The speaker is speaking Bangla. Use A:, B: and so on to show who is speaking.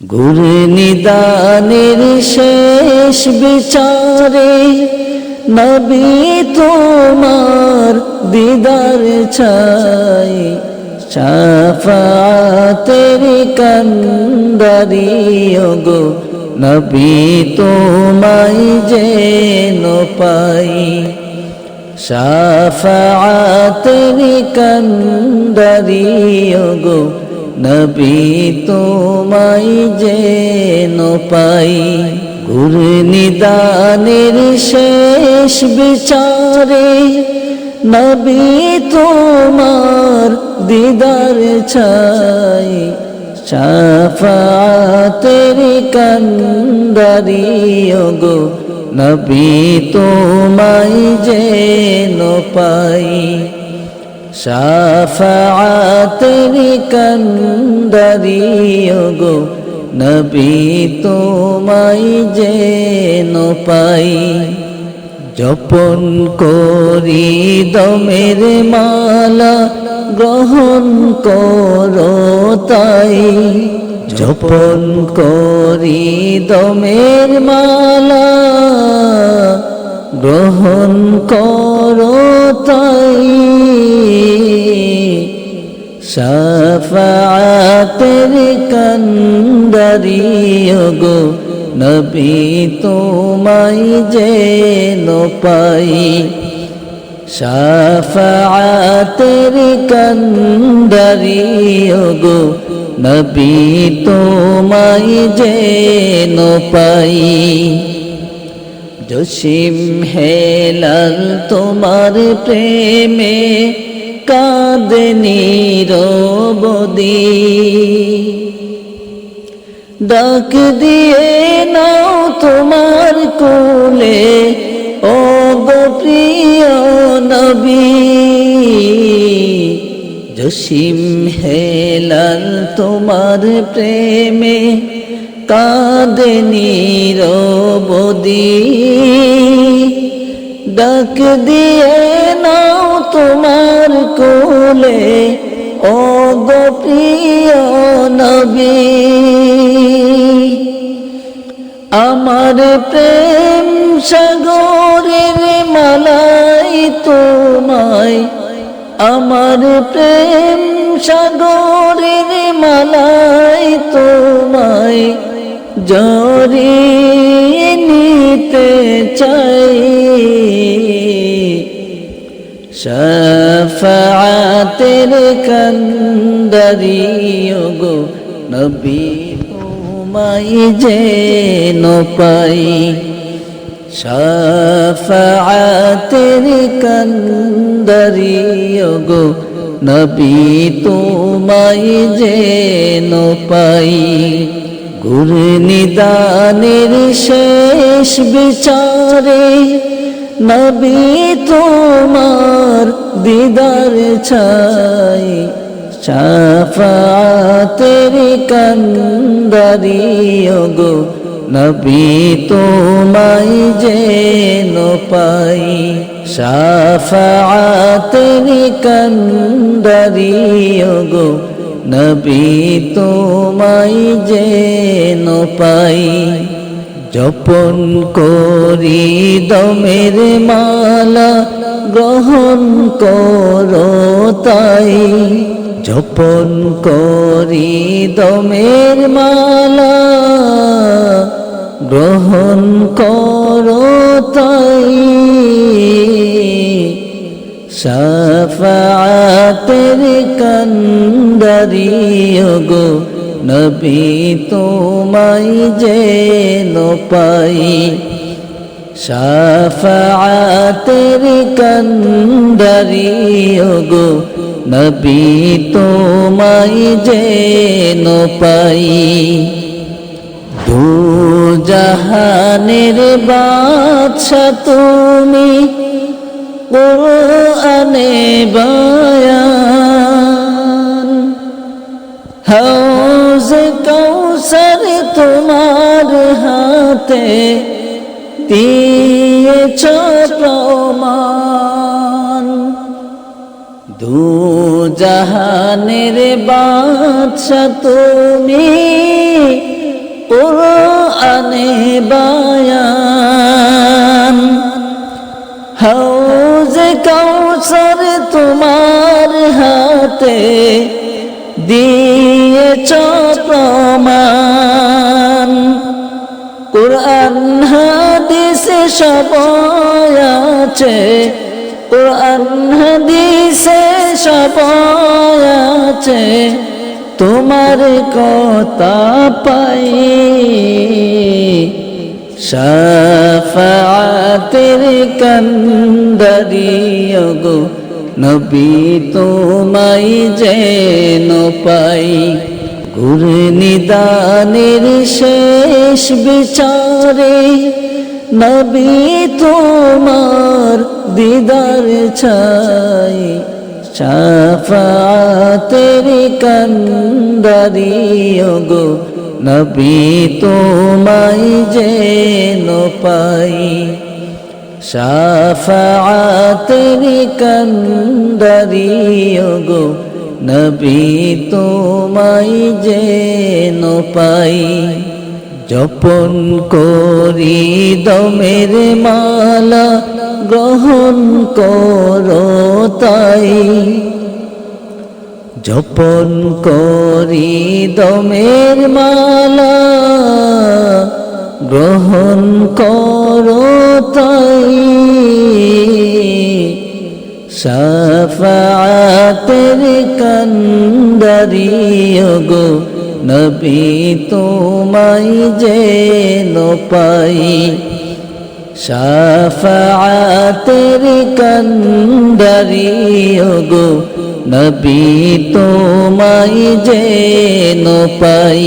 A: গুরু নিদানের শেষ বিচারে নবী তোমার দিদার চাই। শাফাতের কন্দারি গো নবী তোমায় যেন পাই। শাফাতের কন্দারি গো নবী তোমায় যেন পাই, গুরু নিদানের শেষ বিচারে। নবী তোমার দিদার চাই শাফাতের কন্দারি গো নবী তোমায় যেন পাই। শাফাতের কন্দারি গো নবী তোমায় যেন পাই। জপন করি দমের মালা, গ্রহণ করো তাই। জপন করি দমের মালা, গ্রহণ করো তাই। শাফাতের কন্দারি গো নবী তোমায় যেন পাই। শাফাতের কন্দারি গো নবী তোমায় যেন পাই। জসিম হেলাল তোমার প্রেমে কাঁদনি রবদি ডাক দিয়ে নাও তোমার কোলে, ও গো নবী। জসিম হেলাল তোমার প্রেমে কাঁদনি রবদি ডাক দিয়ে নাও তোমার কোলে ও নবী। আমার প্রেম সাগরের মালাই তোমায়, আমার প্রেম সাগরের মালাই তোমায় জড়িয়ে নিতে চাই। শাফাতের কন্দারি গো নবী তোমায় যেন পাই। শাফাতের কন্দারি গো নবী তোমায় যেন পাই। গুরু নিদানের শেষ বিচারে নবী তোমার দিদার চাই শাফাতের কন্দারি গো নবী তোমায় যেন পাই, শাফাতের কন্দারি গো নবী তোমায় যেন পাই। জপন করি দমের মালা গ্রহণ করো তাই। জপন করি দমের মালা গ্রহণ করো তাই। শাফাতের কন্দারি গো নবী তোমায় যেন পাই। শাফাতের কন্দারি গো নবী তোমায় যেন পাই। দু জাহানের বাদশা তুমি, কোরআনে বায়ান হাতে দিয়েছ প্রমাণ। দু জাহানের বাদশা তুমি বায়ান। হাউজে কাউসার তোমার হাতে দিয়েছ কোরআন, হাদিসে সবই আছে। কোরআন, হাদিসে সবই আছে। তোমার কথা পাই। শাফাতের কন্দরিয় নবী তোমাই যেন পাই। গুরু নিদানের শেষ বিচারে নবী তোমার দিদার ছাই, শাফাতের কন্দরিয় গো নবী তোমায় যেন পাই, শাফাতের কন্দরিয় গো নবী তোমায় যেন পাই জপন করি দমের মালা, গ্রহণ করো তাই। জপন করি দমের মালা, গ্রহণ করো তাই। সাফাতের কন্দরিয় গো নবী তোমায় যেন পাই। সাফাতের কন্দরিয় গো নবী তোমায় যেন পাই।